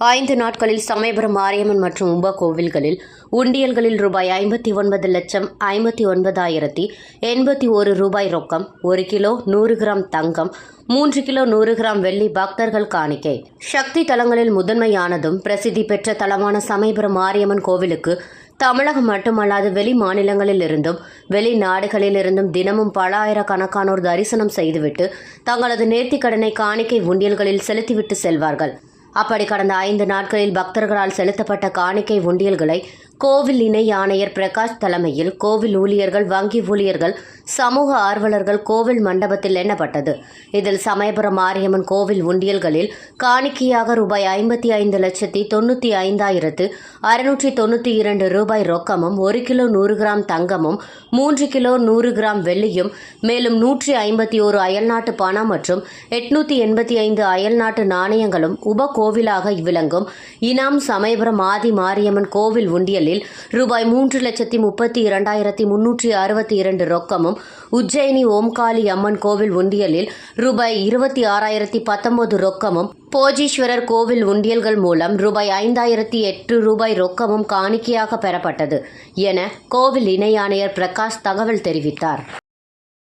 ஐந்து நாட்களில் சமயபுரம் மாரியம்மன் மற்றும் உப கோவில்களில் உண்டியல்களில் ரூபாய் ஐம்பத்தி ஒன்பது லட்சம் ஐம்பத்தி ஒன்பதாயிரத்தி எண்பத்தி ஒரு ரூபாய் ரொக்கம் ஒரு கிலோ நூறு கிராம் தங்கம் மூன்று கிலோ நூறு கிராம் வெள்ளி பக்தர்கள் காணிக்கை. சக்தி தலங்களில் முதன்மையானதும் பிரசித்தி பெற்ற தலமான சமயபுரம் மாரியம்மன் கோவிலுக்கு தமிழகம் மட்டுமல்லாது வெளி மாநிலங்களில் இருந்தும் வெளிநாடுகளில் இருந்தும் தினமும் பல ஆயிரக்கணக்கானோர் தரிசனம் செய்துவிட்டு தங்களது நேர்த்திக்கடனை காணிக்கை உண்டியல்களில் செலுத்திவிட்டு செல்வார்கள். அப்படி கடந்த ஐந்து நாட்களில் பக்தர்களால் செலுத்தப்பட்ட காணிக்கை உண்டியல்களை கோவில் இணை ஆணையர் பிரகாஷ் தலைமையில் கோவில் ஊழியர்கள் வங்கி ஊழியர்கள் சமூக ஆர்வலர்கள் கோவில் மண்டபத்தில் எண்ணப்பட்டது. இதில் சமயபுரம் மாரியம்மன் கோவில் உண்டியல்களில் காணிக்கையாக ரூபாய் ஐம்பத்தி ஐந்து லட்சத்தி தொண்ணூற்றி ஐந்தாயிரத்து அறுநூற்றி தொண்ணூற்றி இரண்டு ரூபாய் ரொக்கமும் ஒரு கிலோ நூறு கிராம் தங்கமும் மூன்று கிலோ நூறு கிராம் வெள்ளியும் மேலும் நூற்றி ஐம்பத்தி ஒரு அயல்நாட்டு பணம் மற்றும் எட்நூத்தி எண்பத்தி ஐந்து அயல்நாட்டு நாணயங்களும் உபகோ கோவிலாக விளங்கும். இனாம் சமயபுரம் ஆதி மாரியம்மன் கோவில் உண்டியலில் ரூபாய் மூன்று லட்சத்தி முப்பத்தி இரண்டாயிரத்தி முன்னூற்றி அறுபத்தி இரண்டு ரொக்கமும் உஜ்ஜயினி ஓம்காளி அம்மன் கோவில் உண்டியலில் ரூபாய் இருபத்தி ஆறாயிரத்தி பத்தொன்பது ரொக்கமும் போஜீஸ்வரர் கோவில் உண்டியல்கள் மூலம் ரூபாய் ஐந்தாயிரத்தி எட்டு ரூபாய் ரொக்கமும் காணிக்கையாக பெறப்பட்டது என கோவில் இணை ஆணையர் பிரகாஷ் தகவல் தெரிவித்தார்.